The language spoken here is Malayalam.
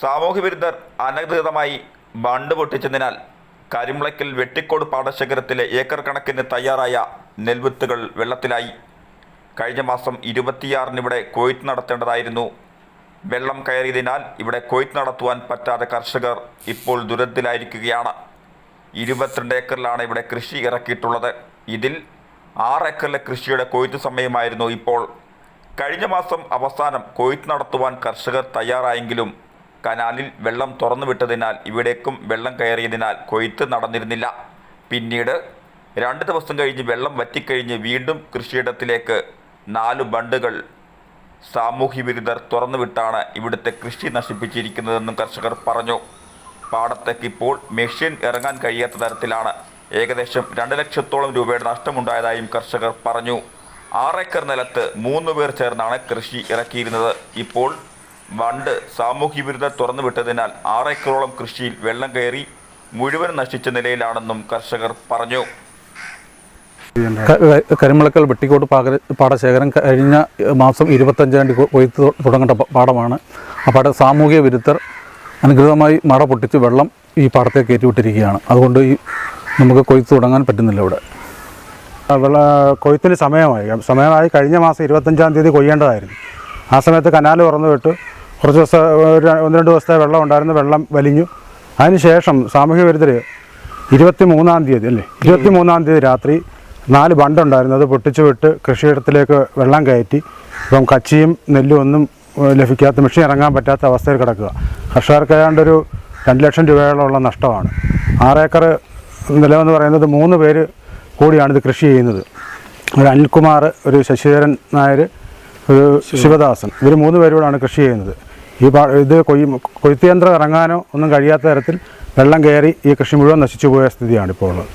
സാമൂഹ്യവിരുദ്ധർ അനധികൃതമായി ബണ്ട് പൊട്ടിച്ചതിനാൽ കരിമുളയ്ക്കൽ വെട്ടിക്കോട് പാടശേഖരത്തിലെ ഏക്കർ കണക്കിന് തയ്യാറായ നെൽവിത്തുകൾ വെള്ളത്തിലായി. കഴിഞ്ഞ മാസം ഇരുപത്തിയാറിന് ഇവിടെ കൊയ്ത്ത് നടത്തേണ്ടതായിരുന്നു. വെള്ളം കയറിയതിനാൽ ഇവിടെ കൊയ്ത്ത് നടത്തുവാൻ പറ്റാതെ കർഷകർ ഇപ്പോൾ ദുരന്തത്തിലായിരിക്കുകയാണ്. ഇരുപത്തിരണ്ട് ഏക്കറിലാണ് ഇവിടെ കൃഷി ഇറക്കിയിട്ടുള്ളത്. ഇതിൽ ആറ് ഏക്കറിലെ കൃഷിയുടെ കൊയ്ത്ത് സമയമായിരുന്നു ഇപ്പോൾ. കഴിഞ്ഞ മാസം അവസാനം കൊയ്ത്ത് നടത്തുവാൻ കർഷകർ തയ്യാറായെങ്കിലും കനാലിൽ വെള്ളം തുറന്നുവിട്ടതിനാൽ ഇവിടേക്കും വെള്ളം കയറിയതിനാൽ കൊയ്ത്ത് നടന്നിരുന്നില്ല. പിന്നീട് രണ്ട് ദിവസം കഴിഞ്ഞ് വെള്ളം വറ്റിക്കഴിഞ്ഞ് വീണ്ടും കൃഷിയിടത്തിലേക്ക് നാല് ബണ്ടുകൾ സാമൂഹ്യ വിരുദ്ധർ തുറന്നുവിട്ടാണ് ഇവിടുത്തെ കൃഷി നശിപ്പിച്ചിരിക്കുന്നതെന്നും കർഷകർ പറഞ്ഞു. പാടത്തേക്ക് ഇപ്പോൾ മെഷീൻ ഇറങ്ങാൻ കഴിയാത്ത തരത്തിലാണ്. ഏകദേശം രണ്ട് ലക്ഷത്തോളം രൂപയുടെ നഷ്ടമുണ്ടായതായും കർഷകർ പറഞ്ഞു. ആറേക്കർ നിലത്ത് മൂന്ന് പേർ ചേർന്നാണ് കൃഷി ഇറക്കിയിരുന്നത്. ഇപ്പോൾ വണ്ട് സാമൂഹ്യ വിരുദ്ധ തുറന്നുവിട്ടതിനാൽ ആറേക്കറോളം കൃഷിയിൽ വെള്ളം കയറി മുഴുവൻ നശിച്ച നിലയിലാണെന്നും കർഷകർ പറഞ്ഞു. കരിമുളക്കൽ വെട്ടിക്കോട്ട് പാക പാടശേഖരം കഴിഞ്ഞ മാസം ഇരുപത്തഞ്ചാം തീയതി കൊയ്ത്ത് തുടങ്ങേണ്ട പാടമാണ് ആ പാട സാമൂഹിക വിരുദ്ധർ അനുകൃതമായി മട പൊട്ടിച്ച് വെള്ളം ഈ പാടത്തേക്ക് കയറ്റിവിട്ടിരിക്കുകയാണ്. അതുകൊണ്ട് ഈ നമുക്ക് കൊയ്ത്ത് തുടങ്ങാൻ പറ്റുന്നില്ല ഇവിടെ. വെള്ള കൊയ്ത്തിന് സമയമായി. സമയമായി കഴിഞ്ഞ മാസം ഇരുപത്തഞ്ചാം തീയതി കൊയ്യേണ്ടതായിരുന്നു. ആ സമയത്ത് കനാൽ തുറന്നു വിട്ട് കുറച്ച് ദിവസം ഒരു ഒന്ന് രണ്ട് ദിവസത്തെ വെള്ളം ഉണ്ടായിരുന്നു വെള്ളം വലിഞ്ഞു. അതിനുശേഷം സാമൂഹ്യ വിരുദ്ധർ ഇരുപത്തി മൂന്നാം തീയതി അല്ലേ? ഇരുപത്തി മൂന്നാം തീയതി രാത്രി നാല് ബണ്ടുണ്ടായിരുന്നു അത് പൊട്ടിച്ചു വിട്ട് കൃഷിയിടത്തിലേക്ക് വെള്ളം കയറ്റി. ഇപ്പം കച്ചിയും നെല്ലും ഒന്നും ലഭിക്കാത്ത മെഷീൻ ഇറങ്ങാൻ പറ്റാത്ത അവസ്ഥയിൽ കിടക്കുക. കർഷകർക്ക് ഏതാണ്ടൊരു രണ്ട് ലക്ഷം രൂപയോളമുള്ള നഷ്ടമാണ്. ആറേക്കർ നിലമെന്ന് പറയുന്നത് മൂന്ന് പേര് കൂടിയാണ് ഇത് കൃഷി ചെയ്യുന്നത്. ഒരു അനിൽകുമാർ ഒരു ശശിധരൻ നായർ ശിവദാസൻ. ഇവർ മൂന്ന് പേരോടാണ് കൃഷി ചെയ്യുന്നത്. ഈ പാ ഇത് കൊയ്യും കൊയ്ത്ത് യന്ത്രം ഇറങ്ങാനോ ഒന്നും കഴിയാത്ത തരത്തിൽ വെള്ളം കയറി ഈ കൃഷി മുഴുവൻ നശിച്ചു പോയ സ്ഥിതിയാണ് ഇപ്പോൾ ഉള്ളത്.